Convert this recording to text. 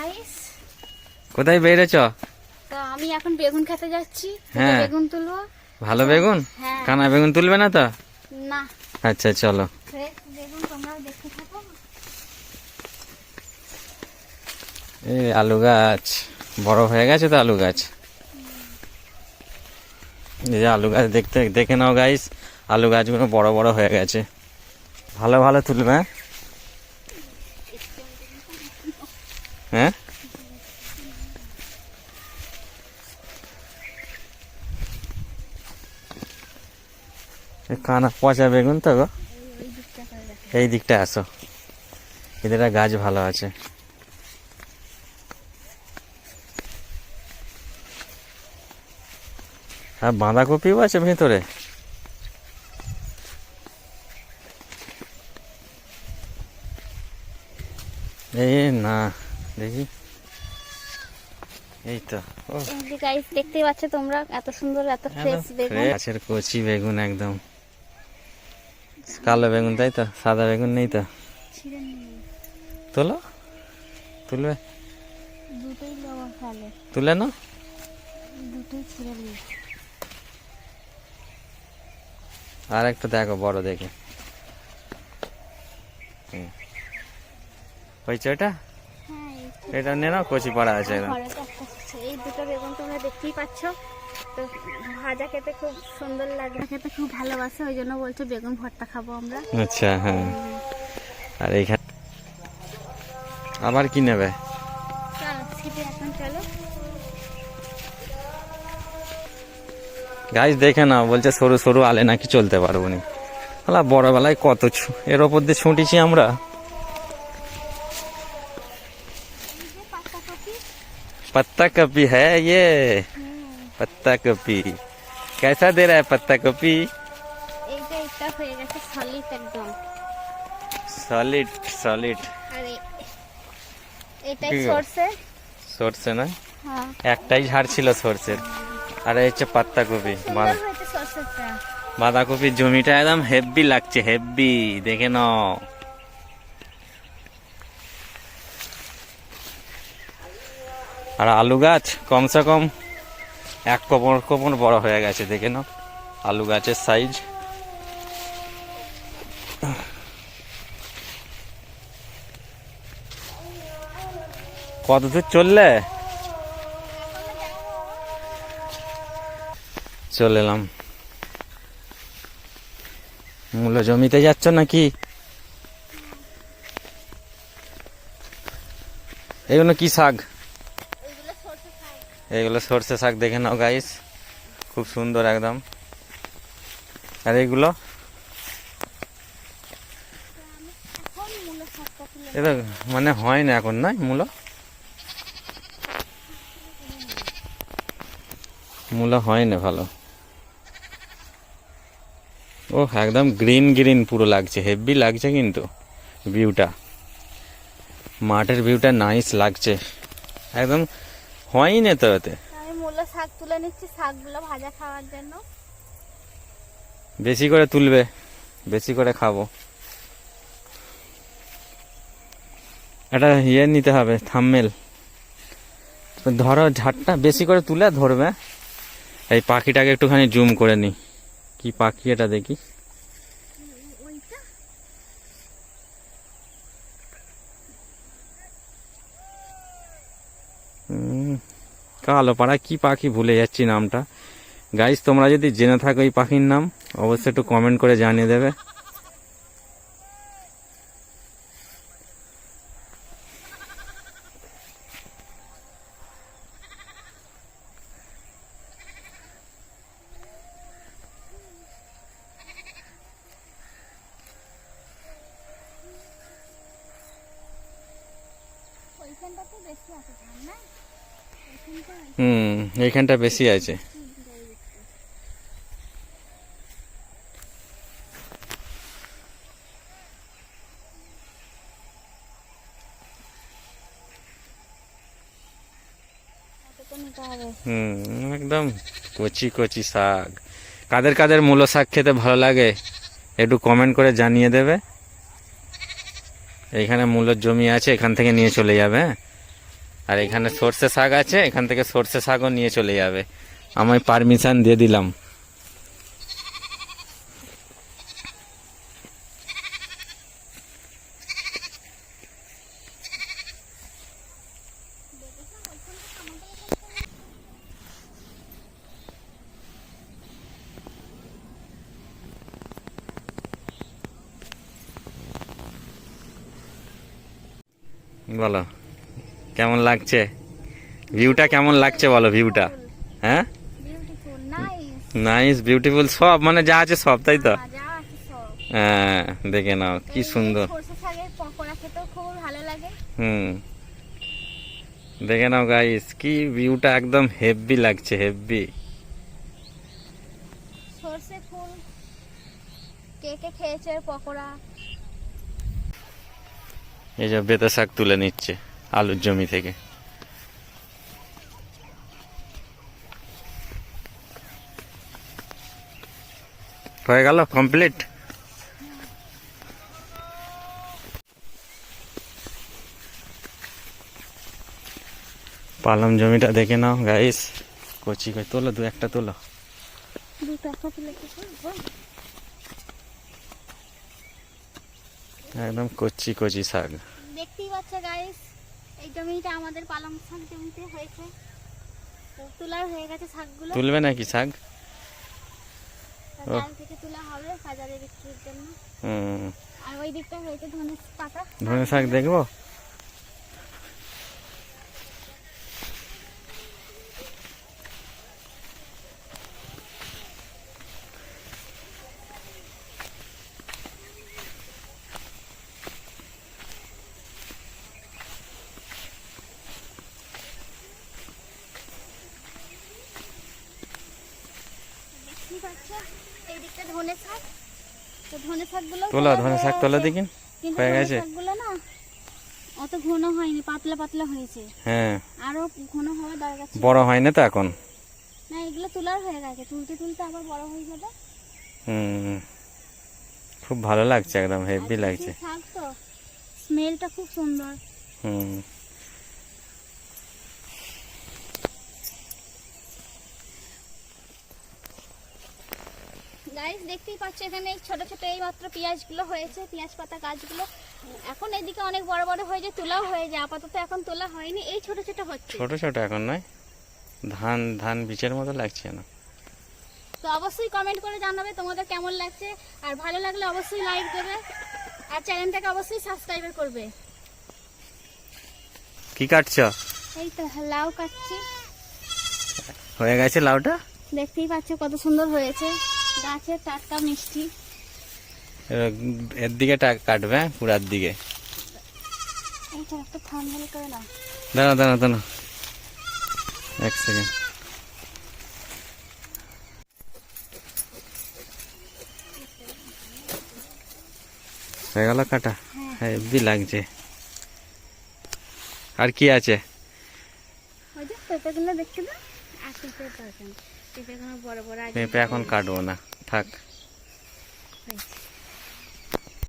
Guys কোথায় বেরেছ তো আমি এখন বেগুন খেতে যাচ্ছি। হ্যাঁ। বেগুন তুলবো। ভালো বেগুন? হ্যাঁ। কানা বেগুন তুলবে না তো? না। আচ্ছা চলো। বেগুন তোমরাও দেখতে থাকো। এই আলু গাছ। বড় হয়ে গেছে তো আলু গাছ। এই যে আলু গাছ দেখতে দেখে নাও গাইস আলু গাছগুলো বড় বড় হয়ে গেছে। ভালো ভালো তুলবে? হ্যাঁ? কানা পচা বেগুন তো গো। এই দিকটা আসো। এদের গাছ ভালো আছে। আর বাঁধাকপিও আছে ভেতরে? এই না দেখি। এই তো দেখতেই পাচ্ছ তোমরা এত সুন্দর এত ফ্রেশ বেগুন। গাছের কচি বেগুন একদম। কালো বেগুন তাই তো? সাদা বেগুন নেই তো? তোলো। তুলবে? তুলে না নিয়ে আর একটা দেখো বড় দেখে। হয়েছে ওটা হ্যাঁ এটা নে না কচি পাড়া আছে। এই দুটো বেগুন তোমরা দেখতেই পাচ্ছ। তো ভাজা খেতে খুব সুন্দর লাগে। খেতে খুব ভালোবাসে ওই জন্য বলছে বেগুন ভর্তা খাব আমরা। আচ্ছা হ্যাঁ। আর আবার কি নেবে? গাছ দেখে না বলছে সরু সরু আলে নাকি চলতে পারব নি। হলা বড়বেলায় কত এর ওপর দিয়ে ছুটিছি আমরা। পাত্তা কপি? হ্যাঁ ইয়ে। হ্যাঁ। पत्ता कपी कैसा दे रहा है पत्ता कपी এইটা এটা হয়ে গেছে সলিড একদম সলিড সলিড আর এ- এটাই কি গো? সরষে সরষে না হ্যাঁ একটাই ঝাড় ছিল সরষের আর এই হচ্ছে পাত্তা কপি সুন্দর হয়েছে সরষেটা বাঁধাকপির জমিটা একদম হেভি লাগছে হেভি দেখে নাও আর আলু গাছ কমসে কম এক কোপর কোপর বড় হয়ে গেছে, দেখে নাও। আলু গাছের সাইজ কত দূর চললে? চলে এলাম। মূল জমিতে যাচ্ছ নাকি? এগুলো কি শাক? খাই এগুলো সর্ষে শাক দেখে নাও গাইস খুব সুন্দর একদম। আর তুলে এটা মানে হয় না এখন না মূলো? মূলো হয় না ভালো। ও একদম গ্রিন গ্রিন পুরো লাগছে, হেভি লাগছে কিন্তু ভিউটা। মাঠের ভিউটা নাইস লাগছে। একদম হয়ই না তো ওতে আমি মূলো শাক তুলে নিচ্ছি শাকগুলো ভাজা খাওয়ার জন্য। বেশি করে তুলবে বেশি করে খাব। এটা ইয়ে নিতে হবে থাম্মেল ধরো ঝাড়টা বেশি করে তুলে ধরবে এই পাখিটাকে একটুখানি জুম করে নি। কি পাখি এটা দেখি? কালো পাড়া, কি পাখি ভুলে যাচ্ছি নামটা। গাইস তোমরা যদি জেনে থাকো এই পাখির নাম, অবশ্যই একটু কমেন্ট করে জানিয়ে দেবে। ওইখানটাতে বেশি আছে না ওইখানটা হুম, এইখানটা বেশি আছে। হুম, একদম কচি কচি শাক। কাদের কাদের মূলো শাক খেতে ভালো লাগে, একটু কমেন্ট করে জানিয়ে দেবে। এইখানে মূলোর জমি আছে, এখান থেকে নিয়ে চলে যাবে হ্যাঁ? আর এখানে সর্ষে শাক আছে, এখান থেকে সর্ষে শাকও নিয়ে চলে যাবে। আমায় পারমিশন দিয়ে দিলাম। বলো। কেমন লাগছে? ভিউটা কেমন লাগছে বলো ভিউটা হ্যাঁ? নাইস বিউটিফুল সব মানে যা আছে সব তাই তো? যা আছে সব। হ্যাঁ দেখে নাও কি সুন্দর। হুম। দেখে নাও গাইস কি ভিউটা একদম হেভি লাগছে হেভি সর্ষে ফুল কে কে খেয়েছে পকোড়া? এই যে বেতা শাক তুলে নিচ্ছে। আলুর জমি থেকে। হয়ে গেল কমপ্লিট পালম জমিটা দেখে নাও গাইস কচি কচি তোলো, দু একটা তোলো? একদম কচি কচি শাক। দেখতেই পাচ্ছ গাইস এই জমিটা আমাদের পালং শাক জমিতে হয়েছে। তোলা হয়ে গেছে শাকগুলো। তুলবে নাকি শাক। থেকে তোলা হবে বাজারে বিক্রির জন্য। হুম। আর ওই দিকটা হয়েছে ধনে পাতা। ধনে শাক দেখব? দেখতেই এই দিকটা ধনে শাক। তো ধনে শাকগুলো তোলো ধনে শাক তোলো দেখিন? হয়ে গেছে? শাকগুলো না অত ঘন হয়নি পাতলা পাতলা হয়েছে। হ্যাঁ। আরও ঘন হওয়া দরকার ছিল। বড় হয় না তো এখন? না এগুলো তোলার হয়ে গেছে। তুলতে তুলতে আবার বড় হয়ে যাবে। হুম। খুব ভালো লাগছে একদম হেভি লাগছে। শাক তো। স্মেলটা খুব সুন্দর। হুম। গাইস দেখতেই পাচ্ছ এখানে এই ছোট ছোট এই মাত্র পেঁয়াজগুলো হয়েছে পেঁয়াজ পাতা গাছগুলো। এখন এদিকে অনেক বড় বড় হয়ে যায় তোলাও হয়ে যায় আপাতত এখন তোলা হয়নি এই ছোট ছোট হচ্ছে। ছোট ছোট এখন নয় ধান ধান বীজের মতো লাগছে না তো অবশ্যই কমেন্ট করে জানাবে তোমাদের কেমন লাগছে আর ভালো লাগলে অবশ্যই লাইক দেবে আর চ্যানেলটাকে অবশ্যই সাবস্ক্রাইব করবে। কি কাটছ? এই তো লাউ কাটছি। হয়ে গেছে লাউটা? দেখতেই পাচ্ছ কত সুন্দর হয়েছে। গাছের টাটকা মিষ্টি। এর দিকে কাটবে হ্যাঁ? পুরার দিকে। এইটা একটু থামবেল করে না দাঁড়া দাঁড়া দাঁড়া এক সেকেন্ড। হয়ে গেল কাটা? হ্যাঁ। হেভি লাগছে। আর কি আছে? দেখতে পেঁপে এখন কাটবো না থাক হয়েছে।